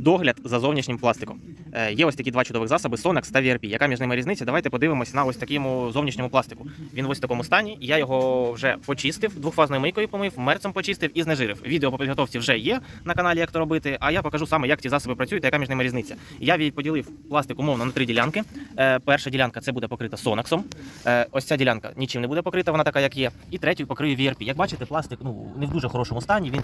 догляд за зовнішнім пластиком. Е, Є ось такі два чудових засоби Sonax та VRP. Яка між ними різниця? Давайте подивимось на ось такому зовнішньому пластику. Він ось в такому стані. Я його вже почистив, двохфазною мийкою помив, мерцем почистив і знежирив. Відео по підготовці вже є на каналі, як то робити. А я покажу саме, як ці засоби працюють, та яка між ними різниця. Я поділив пластик умовно на три ділянки. Е, Перша ділянка це буде покрита Sonax. Е, Ось ця ділянка нічим не буде покрита, вона така, як є. І третю покрию VRP. Як бачите, пластик ну не в дуже хорошому стані. Він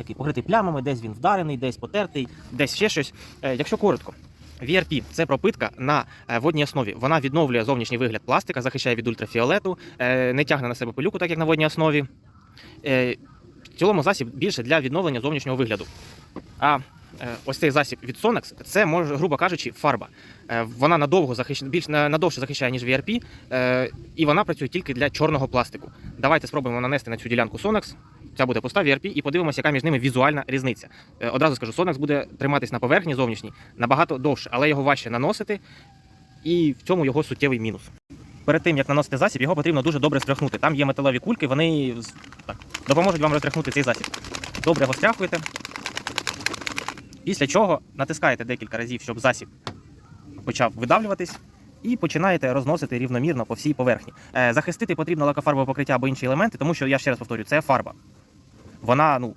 такий покритий плямами, десь він вдарений, десь потертий, десь ще щось. Е, Якщо коротко. VRP – це пропитка на е, водній основі. Вона відновлює зовнішній вигляд пластика, захищає від ультрафіолету, е, не тягне на себе пилюку, так як на водній основі. В цілому засіб більше для відновлення зовнішнього вигляду. А ось цей засіб від Sonax – це може, грубо кажучи, фарба. Е, Вона надовго захищає, більш надовше захищає, ніж VRP, е, і вона працює тільки для чорного пластику. Давайте спробуємо нанести на цю ділянку Sonax. Ця буде пуста VRP, і подивимося, яка між ними візуальна різниця. Е, Одразу скажу, Sonax буде триматись на поверхні зовнішній набагато довше, але його важче наносити, і в цьому його суттєвий мінус. Перед тим як наносити засіб, його потрібно дуже добре стряхнути. Там є металеві кульки, вони так, допоможуть вам розтряхнути цей засіб. Добре його стряхуєте. Після чого натискаєте декілька разів, щоб засіб почав видавлюватись. І починаєте розносити рівномірно по всій поверхні. Е, захистити потрібно лакофарбове покриття або інші елементи, тому що я ще раз повторюю, це фарба. Вона ну,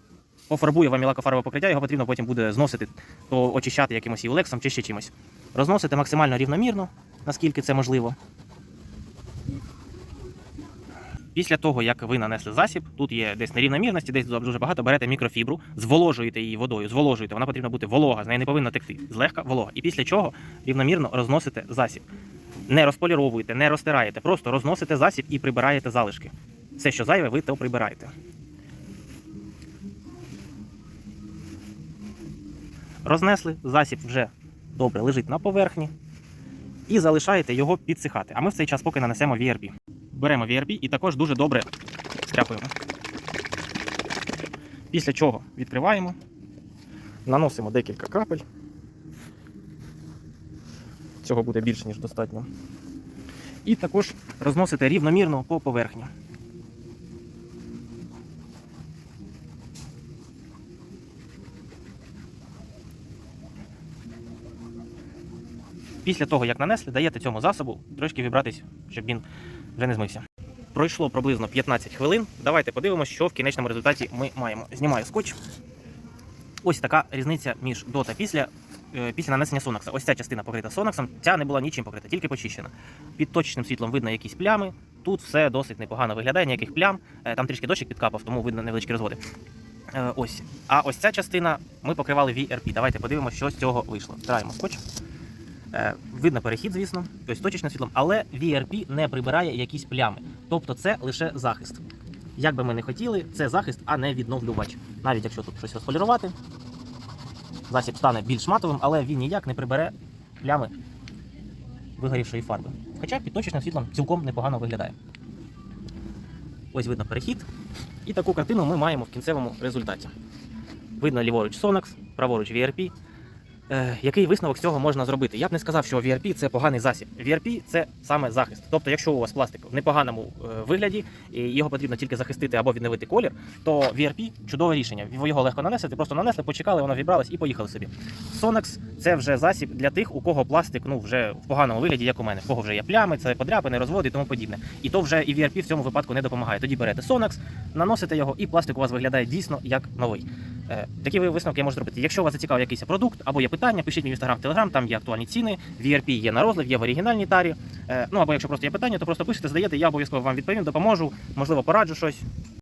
пофарбує вам і лакофарбове покриття, його потрібно потім буде зносити, то очищати якимось іолексом чи ще чимось. Розносите максимально рівномірно, наскільки це можливо. Після того, як ви нанесли засіб, тут є десь нерівномірності, десь дуже багато, берете мікрофібру, зволожуєте її водою, зволожуєте, вона потрібна бути волога, з неї не повинна текти. Злегка волога. І після чого рівномірно розносите засіб. Не розполіровуєте, не розтираєте, просто розносите засіб і прибираєте залишки. Все, що зайве, ви то прибираєте. Рознесли, засіб вже добре лежить на поверхні і залишаєте його підсихати. А ми в цей час поки нанесемо VRP. Беремо VRP і також дуже добре стряпуємо. Після чого відкриваємо, наносимо декілька крапель. Цього буде більше, ніж достатньо. І також розносите рівномірно по поверхні. Після того, як нанесли, даєте цьому засобу трошки вібратись, щоб він вже не змився. Пройшло приблизно 15 хвилин. Давайте подивимося, що в кінечному результаті ми маємо. Знімаю скотч. Ось така різниця між до та після, е, після нанесення сонакса. Ось ця частина покрита сонаксом, ця не була нічим покрита, тільки почищена. Під точечним світлом видно якісь плями. Тут все досить непогано виглядає, ніяких плям. Е, Там трішки дощик підкапав, тому видно невеличкі розводи. Е, Ось. А ось ця частина ми покривали VRP. Давайте подивимося, що з цього вийшло. Втираємо скотч. Е, Видно перехід, звісно, тобто точечним світлом, але VRP не прибирає якісь плями. Тобто це лише захист. Як би ми не хотіли, це захист, а не відновлювач. Навіть якщо тут щось розполірувати, засіб стане більш матовим, але він ніяк не прибере плями вигорівшої фарби. Хоча під точечним світлом цілком непогано виглядає. Ось видно перехід. І таку картину ми маємо в кінцевому результаті. Видно ліворуч Sonax, праворуч VRP. Е, який висновок з цього можна зробити? Я б не сказав, що VRP це поганий засіб. VRP це саме захист. Тобто, якщо у вас пластик в непоганому е, вигляді, і його потрібно тільки захистити або відновити колір, то VRP чудове рішення. Ви його легко нанесете, просто нанесли, почекали, воно вібралось і поїхали собі. Sonax це вже засіб для тих, у кого пластик ну вже в поганому вигляді, як у мене, в кого вже є плями, це подряпини, розводи і тому подібне. І то вже і VRP в цьому випадку не допомагає. Тоді берете Sonax, наносите його, і пластик у вас виглядає дійсно як новий. Е, Такі висновки я можу зробити. Якщо вас зацікавив якийсь продукт або є питання, пишіть мені в інстаграм, телеграм, там є актуальні ціни. VRP є на розлив, є в оригінальній тарі. Е, Ну або якщо просто є питання, то просто пишете, задаєте, я обов'язково вам відповім, допоможу, можливо, пораджу щось.